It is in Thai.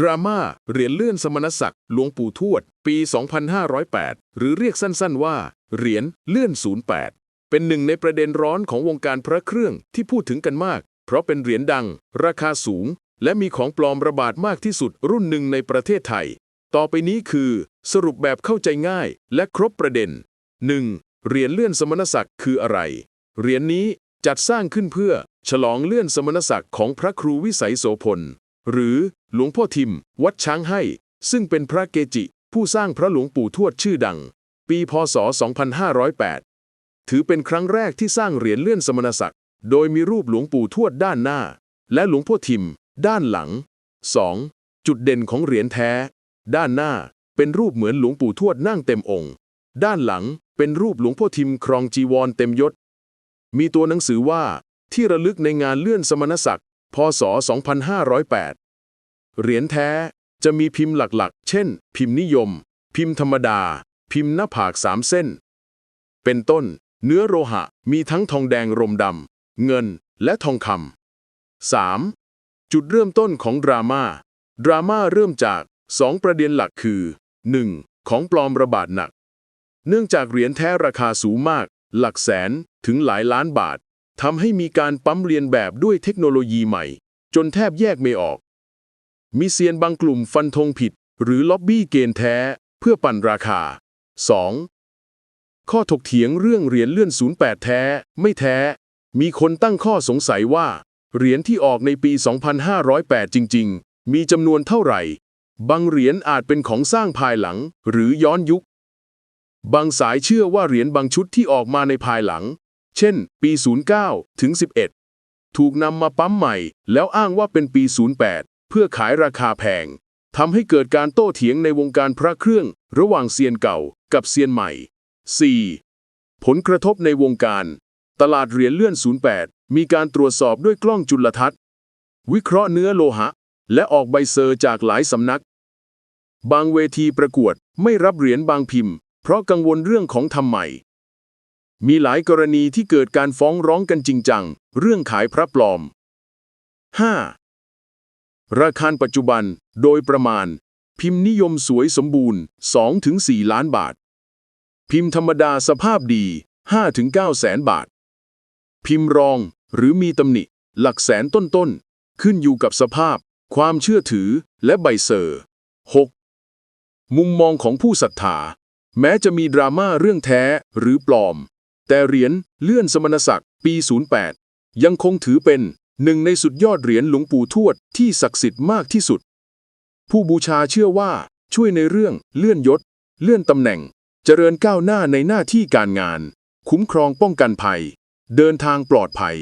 ดราม่าเหรียญเลื่อนสมณศักดิ์หลวงปู่ทวด ปี 2508 หรือเรียกสั้นๆว่า เหรียญเลื่อน 08 เป็นหนึ่งในประเด็นร้อนของวงการพระเครื่องที่พูดถึงกันมาก เพราะเป็นเหรียญดัง ราคาสูง และมีของปลอมระบาดมากที่สุดรุ่นหนึ่งในประเทศไทย ต่อไปนี้คือ สรุปแบบเข้าใจง่ายและครบประเด็น 1. เหรียญเลื่อนสมณศักดิ์คืออะไร เหรียญนี้จัดสร้างขึ้นเพื่อ ฉลองเลื่อนสมณศักดิ์ของพระครูวิสัยโสพล หรือหลวงพ่อทิม วัดช้างให้ ซึ่งเป็นพระเกจิ ผู้สร้างพระหลวงปู่ทวดชื่อดัง ปีพศ 2508 ถือเป็นครั้งแรกที่สร้างเหรียญเลื่อนสมณศักดิ์ โดยมีรูปหลวงปู่ทวดด้านหน้า และหลวงพ่อทิม ด้านหลัง 2. จุดเด่นของเหรียญแท้ ด้านหน้าเป็นรูปเหมือนหลวงปู่ทวดนั่งเต็มองค์ ด้านหลังเป็นรูปหลวงพ่อทิมครองจีวรเต็มยศ มีตัวหนังสือว่าที่ระลึกในงานเลื่อนสมณศักดิ์ พศ 2508 เหรียญแท้จะมีพิมพ์หลักๆ เช่น พิมพ์นิยม พิมพ์ธรรมดา พิมพ์หน้าผากสามเส้น เป็นต้น เนื้อโลหะมีทั้งทองแดงรมดำ เงินและทองคำ 3. จุดเริ่มต้นของดราม่า ดราม่าเริ่มจาก 2 ประเด็นหลักคือ 1. ของปลอมระบาดหนัก เนื่องจากเหรียญแท้ราคาสูงมาก หลักแสนถึงหลายล้านบาท ทำให้มีการปั๊มเรียนแบบด้วยเทคโนโลยีใหม่ จนแทบแยกไม่ออก มีเซียนบางกลุ่มฟันธงผิด หรือล็อบบี้เกณฑ์แท้ เพื่อปั่นราคา 2. ข้อถกเถียงเรื่องเหรียญเลื่อน 08 แท้ ไม่แท้ มีคนตั้งข้อสงสัยว่า เหรียญที่ออกในปี 2508 จริง ๆ มีจำนวนเท่าไหร่ บางเหรียญอาจเป็นของสร้างภายหลัง หรือย้อนยุค บางสายเชื่อว่าเหรียญบางชุดที่ออกมาในภายหลัง เช่น ปี 09 ถึง 11 ถูกนำมาปั๊มใหม่ แล้วอ้างว่าเป็นปี 08 เพื่อขายราคาแพงทำให้เกิดการโต้เถียงในวงการพระเครื่อง ระหว่างเซียนเก่ากับเซียนใหม่ 4. ผลกระทบในวงการ ตลาดเหรียญเลื่อน 08 มีการตรวจสอบด้วยกล้องจุลทรรศน์ วิเคราะห์เนื้อโลหะ และออกใบเซอร์จากหลายสำนัก บางเวทีประกวดไม่รับเหรียญบางพิมพ์ เพราะกังวลเรื่องของทำใหม่ มีหลายกรณีที่เกิดการฟ้องร้องกันจริงจัง เรื่องขายพระปลอม 5. ราคาปัจจุบัน โดยประมาณ พิมพ์นิยมสวยสมบูรณ์ 2-4 ล้านบาท พิมพ์ธรรมดาสภาพดี 5-9 แสนบาท พิมพ์รองหรือมีตำหนิ หลักแสนต้นๆ ขึ้นอยู่กับสภาพ ความเชื่อถือและใบเซอร์ 6. มุมมองของผู้ศรัทธา แม้จะมีดราม่าเรื่องแท้หรือปลอม แต่เหรียญเลื่อนสมณศักดิ์ปี 08 ยังคงถือเป็นหนึ่งในสุดยอดเหรียญหลวงปู่ทวดที่ศักดิ์สิทธิ์มากที่สุด ผู้บูชาเชื่อว่าช่วยในเรื่องเลื่อนยศ เลื่อนตำแหน่ง เจริญก้าวหน้าในหน้าที่การงาน คุ้มครองป้องกันภัย เดินทางปลอดภัย